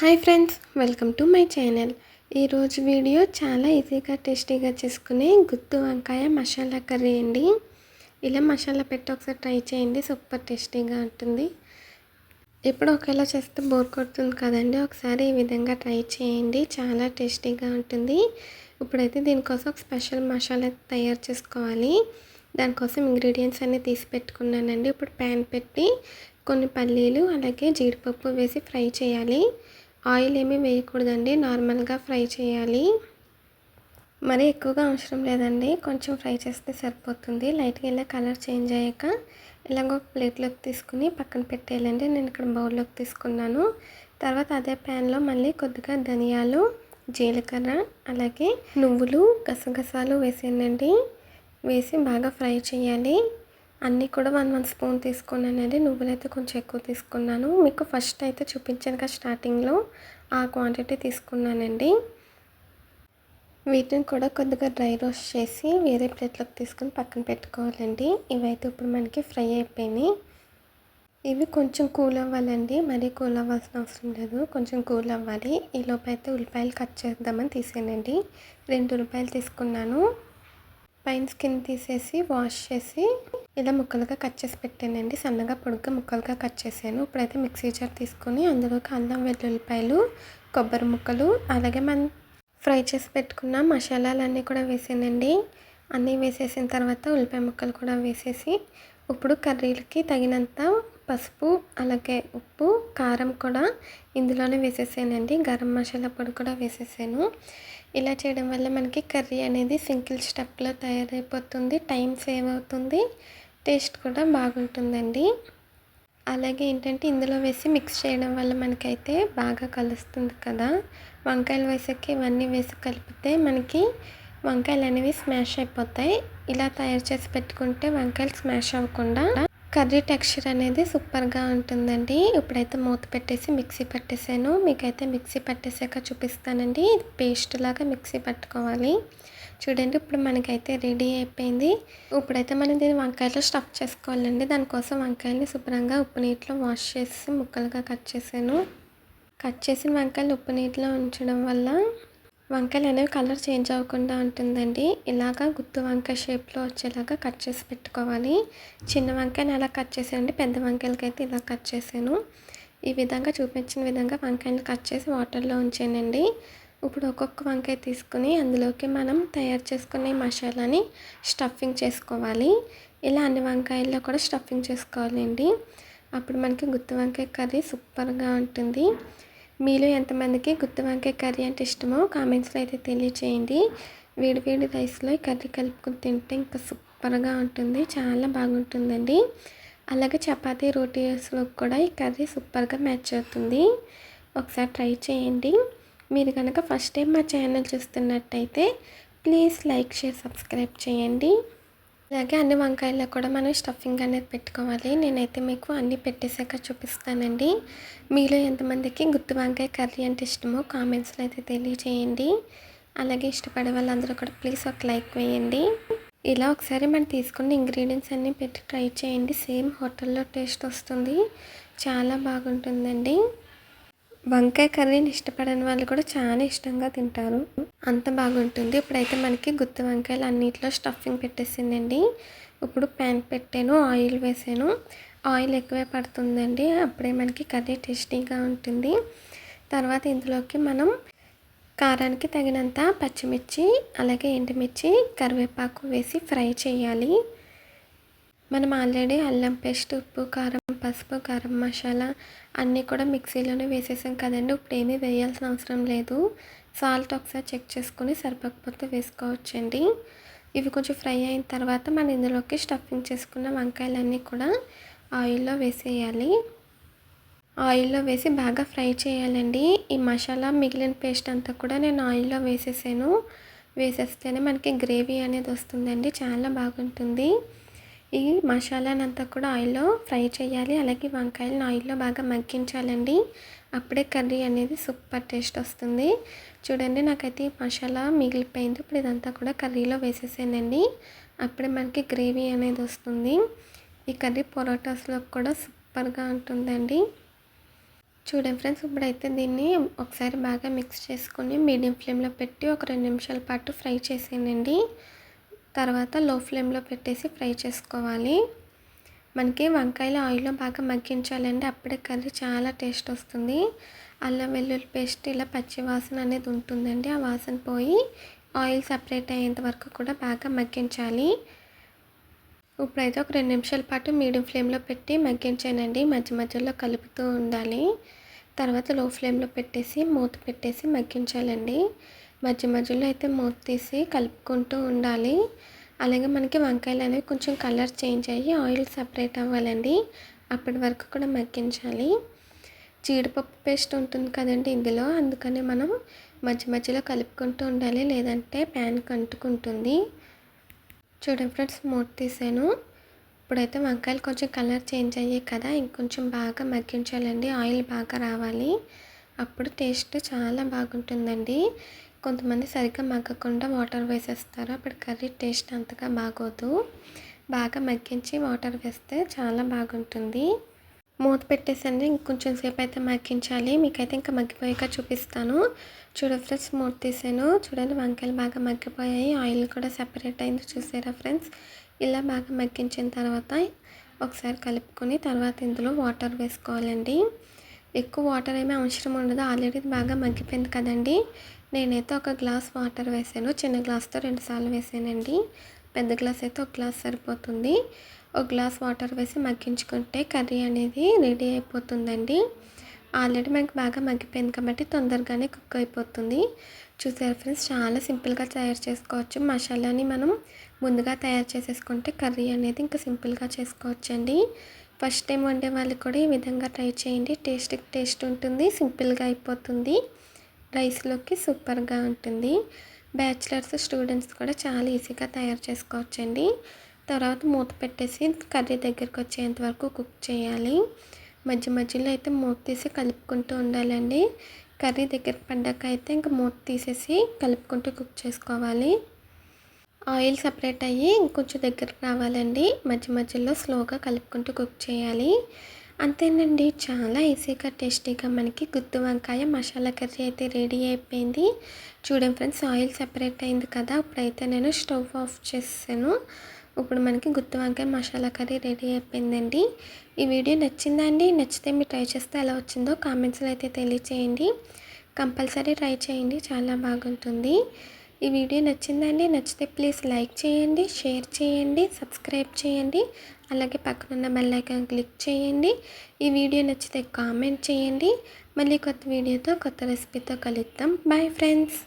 Hi friends welcome to my channel. ఈరోజు video చాలా ఈజీగా టేస్టీగా చేసుకునే గుత్తు వంకాయ మసాలా కర్రీ అండి. ఇలా మసాలా పెట్టి ఒకసారి ట్రై చేయండి సూపర్ టేస్టీగా ఉంటుంది. ఎప్పుడు ఒకేలా చేస్తే బోర్ కొడుతుంది కదండి ఒకసారి ఈ విధంగా ట్రై చేయండి చాలా టేస్టీగా ఉంటుంది. ఇప్పుడైతే దీనికోసం ఒక స్పెషల్ మసాలా తయారు చేసుకోవాలి. దానికోసం ఇంగ్రీడియంట్స్ అన్నీ తీసి పెట్టుకున్నానండి. ఇప్పుడు ప్యాన్ పెట్టి కొన్ని పల్లీలు అలాగే జీడిపప్పు వేసి ఫ్రై చేయాలి. ఆయిల్ ఏమీ వేయకూడదండి నార్మల్గా ఫ్రై చేయాలి. మరి ఎక్కువగా అవసరం లేదండి కొంచెం ఫ్రై చేస్తే సరిపోతుంది. లైట్గా ఇలా కలర్ చేంజ్ అయ్యాక ఇలాగ ఒక ప్లేట్లోకి తీసుకుని పక్కన పెట్టేయాలండి. నేను ఇక్కడ బౌల్లోకి తీసుకున్నాను. తర్వాత అదే ప్యాన్లో మళ్ళీ కొద్దిగా ధనియాలు జీలకర్ర అలాగే నువ్వులు గసగసాలు వేసేయండి. వేసి బాగా ఫ్రై చేయాలి. అన్నీ కూడా వన్ వన్ స్పూన్ తీసుకున్నానండి నువ్వులైతే కొంచెం ఎక్కువ తీసుకున్నాను. మీకు ఫస్ట్ అయితే చూపించాను కదా స్టార్టింగ్లో ఆ క్వాంటిటీ తీసుకున్నానండి. వీటిని కూడా కొద్దిగా డ్రై రోస్ట్ చేసి వేరే ప్లేట్లోకి తీసుకుని పక్కన పెట్టుకోవాలండి. ఇవైతే ఇప్పుడు మనకి ఫ్రై అయిపోయినాయి. ఇవి కొంచెం కూల్ అవ్వాలండి. మరీ కూల్ అవ్వాల్సిన అవసరం లేదు. కొంచెం కూల్ అవ్వాలి. ఈ అయితే ఉల్లిపాయలు కట్ చేద్దామని తీసానండి. రెండు ఉల్లిపాయలు తీసుకున్నాను. పైన స్కిన్ తీసేసి వాష్ చేసి ఇలా ముక్కలుగా కట్ చేసి పెట్టానండి. సన్నగా పొడుగ్గా ముక్కలుగా కట్ చేశాను. ఇప్పుడైతే మిక్సీ జార్ తీసుకొని అందులోకి అల్లం వెల్లుల్లిపాయలు కొబ్బరి ముక్కలు అలాగే మనం ఫ్రై చేసి పెట్టుకున్న మసాలాలన్నీ కూడా వేసానండి. అన్నీ వేసేసిన తర్వాత ఉల్లిపాయ ముక్కలు కూడా వేసేసి ఇప్పుడు కర్రీలకి తగినంత పసుపు అలాగే ఉప్పు కారం కూడా ఇందులోనే వేసేసానండి. గరం మసాలా పొడి కూడా వేసేసాను. ఇలా చేయడం వల్ల మనకి కర్రీ అనేది సింగిల్ స్టెప్లో తయారైపోతుంది. టైం సేవ్ అవుతుంది. టేస్ట్ కూడా బాగుంటుందండి. అలాగే ఏంటంటే ఇందులో వేసి మిక్స్ చేయడం వల్ల మనకైతే బాగా కలుస్తుంది కదా. వంకాయలు వేసాక ఇవన్నీ వేసి కలిపితే మనకి వంకాయలు అనేవి స్మాష్ అయిపోతాయి. ఇలా తయారు చేసి పెట్టుకుంటే వంకాయలు స్మాష్ అవ్వకుండా కర్రీ టెక్స్చర్ అనేది సూపర్గా ఉంటుందండి. ఇప్పుడైతే మూత పెట్టేసి మిక్సీ పట్టేసాను. మీకైతే మిక్సీ పట్టేసాక చూపిస్తానండి. పేస్ట్ లాగా మిక్సీ పట్టుకోవాలి. చూడండి ఇప్పుడు మనకైతే రెడీ అయిపోయింది. ఇప్పుడైతే మనం దీన్ని వంకాయలో స్టఫ్ చేసుకోవాలండి. దానికోసం వంకాయల్ని శుభ్రంగా ఉప్పు నీటిలో వాష్ చేసి ముక్కలుగా కట్ చేశాను. కట్ చేసిన వంకాయలు ఉప్పు నీటిలో ఉంచడం వల్ల వంకాయలు అనేవి కలర్ చేంజ్ అవ్వకుండా ఉంటుందండి. ఇలాగా గుత్తు వంకాయ షేప్లో వచ్చేలాగా కట్ చేసి పెట్టుకోవాలి. చిన్న వంకాయని అలా కట్ చేసానండి పెద్ద వంకాయలకైతే ఇలా కట్ చేశాను. ఈ విధంగా చూపించిన విధంగా వంకాయలు కట్ చేసి వాటర్లో ఉంచానండి. ఇప్పుడు ఒక్కొక్క వంకాయ తీసుకుని అందులోకి మనం తయారు చేసుకునే మసాలాని స్టఫింగ్ చేసుకోవాలి. ఇలా అన్ని వంకాయల్లో కూడా స్టఫింగ్ చేసుకోవాలండి. అప్పుడు మనకి గుత్తి వంకాయ కర్రీ సూపర్గా ఉంటుంది. మీలో ఎంతమందికి గుత్తి వంకాయ కర్రీ అంటే ఇష్టమో కామెంట్స్లో అయితే తెలియచేయండి. వేడివేడి రైస్లో ఈ కర్రీ కలుపుకుని తింటే ఇంకా సూపర్గా ఉంటుంది చాలా బాగుంటుందండి. అలాగే చపాతీ రోటీస్లో కూడా ఈ కర్రీ సూపర్గా మ్యాచ్ అవుతుంది. ఒకసారి ట్రై చేయండి. మీరు కనుక ఫస్ట్ టైం మా ఛానల్ చూస్తున్నట్టయితే ప్లీజ్ లైక్ షేర్ సబ్స్క్రైబ్ చేయండి. అలాగే అన్ని వంకాయల్లో కూడా మనం స్టఫింగ్ అనేది పెట్టుకోవాలి. నేనైతే మీకు అన్నీ పెట్టేశాక చూపిస్తానండి. మీలో ఎంతమందికి గుత్తి వంకాయ కర్రీ అంటే ఇష్టమో కామెంట్స్లో అయితే తెలియజేయండి. అలాగే ఇష్టపడే వాళ్ళందరూ కూడా ప్లీజ్ ఒక లైక్ వేయండి. ఇలా ఒకసారి మనం తీసుకున్న ఇంగ్రీడియంట్స్ అన్నీ పెట్టి ట్రై చేయండి. సేమ్ హోటల్లో టేస్ట్ వస్తుంది. చాలా బాగుంటుందండి. వంకాయ కర్రీని ఇష్టపడని వాళ్ళు కూడా చాలా ఇష్టంగా తింటారు. అంత బాగుంటుంది. ఇప్పుడైతే మనకి గుత్తి వంకాయలు అన్నిట్లో స్టఫింగ్ పెట్టేసిందండి. ఇప్పుడు ప్యాన్ పెట్టాను ఆయిల్ వేసాను. ఆయిల్ ఎక్కువే పడుతుందండి. అప్పుడే మనకి కర్రీ టేస్టీగా ఉంటుంది. తర్వాత ఇందులోకి మనం కారానికి తగినంత పచ్చిమిర్చి అలాగే ఎండుమిర్చి కరివేపాకు వేసి ఫ్రై చేయాలి. మనం ఆల్రెడీ అల్లం పేస్ట్ ఉప్పు కారం పసుపు గరం మసాలా అన్నీ కూడా మిక్సీలోనే వేసేసాం కదండి. ఇప్పుడు ఏమీ వేయాల్సిన అవసరం లేదు. సాల్ట్ ఒకసారి చెక్ చేసుకొని సరిపోకపోతే వేసుకోవచ్చండి. ఇవి కొంచెం ఫ్రై అయిన తర్వాత మనం ఇందులోకి స్టఫింగ్ చేసుకున్న వంకాయలన్నీ కూడా ఆయిల్లో వేసేయాలి. ఆయిల్లో వేసి బాగా ఫ్రై చేయాలండి. ఈ మసాలా మిగిలిన పేస్ట్ అంతా కూడా నేను ఆయిల్లో వేసేసాను. వేసేస్తేనే మనకి గ్రేవీ అనేది వస్తుందండి. చాలా బాగుంటుంది. ఈ మసాలానంతా కూడా ఆయిల్లో ఫ్రై చేయాలి. అలాగే వంకాయలను ఆయిల్లో బాగా మగ్గించాలండి. అప్పుడే కర్రీ అనేది సూపర్ టేస్ట్ వస్తుంది. చూడండి నాకైతే మసాలా మిగిలిపోయింది. ఇప్పుడు ఇదంతా కూడా కర్రీలో వేసేసానండి అప్పుడే మనకి గ్రేవీ అనేది వస్తుంది. ఈ కర్రీ పొరోటాస్లో కూడా సూపర్గా ఉంటుందండి. చూడండి ఫ్రెండ్స్ ఇప్పుడైతే దీన్ని ఒకసారి బాగా మిక్స్ చేసుకొని మీడియం ఫ్లేమ్లో పెట్టి ఒక రెండు నిమిషాల పాటు ఫ్రై చేసేయండి. తర్వాత లో ఫ్లేమ్లో పెట్టేసి ఫ్రై చేసుకోవాలి. మనకి వంకాయలు ఆయిల్లో బాగా మగ్గించాలండి అప్పుడే కర్రీ చాలా టేస్ట్ వస్తుంది. అల్లం వెల్లుల్లి పేస్ట్ ఇలా పచ్చి వాసన అనేది ఉంటుందండి. ఆ వాసన పోయి ఆయిల్ సపరేట్ అయ్యేంత వరకు కూడా బాగా మగ్గించాలి. ఇప్పుడైతే ఒక రెండు నిమిషాల పాటు మీడియం ఫ్లేమ్లో పెట్టి మగ్గించానండి. మధ్య మధ్యలో కలుపుతూ ఉండాలి. తర్వాత లో ఫ్లేమ్లో పెట్టేసి మూత పెట్టేసి మగ్గించాలండి. మధ్య మధ్యలో అయితే మూత తీసి కలుపుకుంటూ ఉండాలి. అలాగే మనకి వంకాయలు అనేవి కొంచెం కలర్ చేంజ్ అయ్యి ఆయిల్ సపరేట్ అవ్వాలండి. అప్పటి వరకు కూడా మగ్గించాలి. జీడిపప్పు పేస్ట్ ఉంటుంది కదండి ఇందులో. అందుకనే మనం మధ్య మధ్యలో కలుపుకుంటూ ఉండాలి. లేదంటే ప్యాన్కి అంటుకుంటుంది. చూడండి ఫ్రెండ్స్ మూత తీసాను. ఇప్పుడైతే వంకాయలు కొంచెం కలర్ చేంజ్ అయ్యాయి కదా ఇంకొంచెం బాగా మగ్గించాలండి. ఆయిల్ బాగా రావాలి. అప్పుడు టేస్ట్ చాలా బాగుంటుందండి. కొంతమంది సరిగ్గా మగ్గకుండా వాటర్ వేసేస్తారు. అప్పుడు కర్రీ టేస్ట్ అంతగా బాగోదు. బాగా మగ్గించి వాటర్ వేస్తే చాలా బాగుంటుంది. మూత పెట్టేసండి. ఇంకొంచెం సేపు అయితే మగ్గించాలి. మీకైతే ఇంకా మగ్గిపోయాక చూపిస్తాను. చూడ ఫ్రెండ్స్ మూత తీసాను. చూడండి వంకాయలు బాగా మగ్గిపోయాయి. ఆయిల్ కూడా సెపరేట్ అయింది. చూసారా ఫ్రెండ్స్? ఇలా బాగా మగ్గించిన తర్వాత ఒకసారి కలుపుకొని తర్వాత ఇందులో వాటర్ వేసుకోవాలండి. ఎక్కువ వాటర్ ఏమీ అవసరం ఉండదు. ఆల్రెడీ బాగా మగ్గిపోయింది కదండి. నేనైతే ఒక గ్లాస్ వాటర్ వేసాను. చిన్న గ్లాస్తో రెండుసార్లు వేసానండి. పెద్ద గ్లాస్ అయితే ఒక గ్లాస్ సరిపోతుంది. ఒక గ్లాస్ వాటర్ వేసి మగ్గించుకుంటే కర్రీ అనేది రెడీ అయిపోతుందండి. ఆల్రెడీ మనకి బాగా మగ్గిపోయింది కాబట్టి తొందరగానే కుక్ అయిపోతుంది. చూసారు ఫ్రెండ్స్ చాలా సింపుల్గా తయారు చేసుకోవచ్చు. మసాలాని మనం ముందుగా తయారు చేసేసుకుంటే కర్రీ అనేది ఇంకా సింపుల్గా చేసుకోవచ్చు అండి ఫస్ట్ టైం వండే వాళ్ళు కూడా ఈ విధంగా ట్రై చేయండి. టేస్ట్ టేస్ట్ ఉంటుంది సింపుల్గా అయిపోతుంది. రైస్లోకి సూపర్గా ఉంటుంది. బ్యాచిలర్స్ స్టూడెంట్స్ కూడా చాలా ఈజీగా తయారు చేసుకోవచ్చండి. తర్వాత మూత పెట్టేసి కర్రీ దగ్గరికి వచ్చేంత వరకు కుక్ చేయాలి. మధ్య మధ్యలో అయితే మూత తీసి కలుపుకుంటూ ఉండాలండి. కర్రీ దగ్గర పడ్డాక అయితే ఇంకా మూత తీసేసి కలుపుకుంటూ కుక్ చేసుకోవాలి. ఆయిల్ సపరేట్ అయ్యి ఇంకొంచెం దగ్గరకు రావాలండి. మధ్య మధ్యలో స్లోగా కలుపుకుంటూ కుక్ చేయాలి. అంతేనండి. చాలా ఈజీగా టేస్టీగా మనకి గుత్తి వంకాయ మసాలా కర్రీ అయితే రెడీ అయిపోయింది. చూడండి ఫ్రెండ్స్ ఆయిల్ సెపరేట్ అయింది కదా ఇప్పుడైతే నేను స్టవ్ ఆఫ్ చేసాను ఇప్పుడు మనకి గుత్తి వంకాయ మసాలా కర్రీ రెడీ అయిపోయిందండి. ఈ వీడియో నచ్చిందా అండి? నచ్చితే మీరు ట్రై చేస్తే ఎలా వచ్చిందో కామెంట్స్లో అయితే తెలియచేయండి. కంపల్సరీ ట్రై చేయండి చాలా బాగుంటుంది. ఈ వీడియో నచ్చిందండి నచ్చితే ప్లీజ్ లైక్ చేయండి షేర్ చేయండి సబ్స్క్రైబ్ చేయండి అలాగే పక్కనున్న బెల్ ఐకాన్ క్లిక్ చేయండి. ఈ వీడియో నచ్చితే కామెంట్ చేయండి. మళ్ళీ కొత్త వీడియోతో కొత్త రెసిపీతో కలుద్దాం. Bye friends